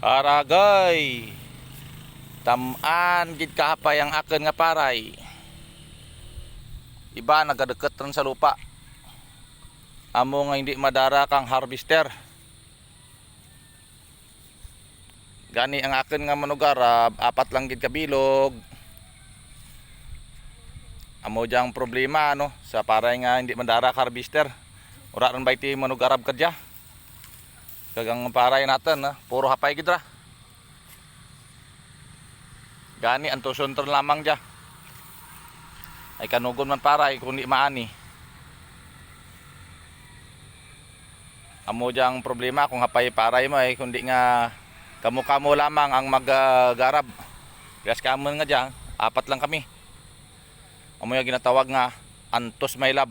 Aragay. Tamaan gid kahapay ang akin nga paray. Iba nagadeket ran sa lupa. Amo nga hindi madara kang harvester. Gani ang akin nga manugarab, apat lang gid kabilog. Amo jang problema no sa paray nga hindi madara harvester. Ura ran bayti manugarab kadya. Kagang paray natin, ha? puro hapay gidra. Gani ang tuson tron lamang dya. Ay kanugon man paray kundi maani. Amo dyang problema kung hapay paray mo ay kundi nga kamo-kamo lamang ang maggarab. Kaya kamo nga dyan, apat lang kami. Amo yung ginatawag nga antos may lab.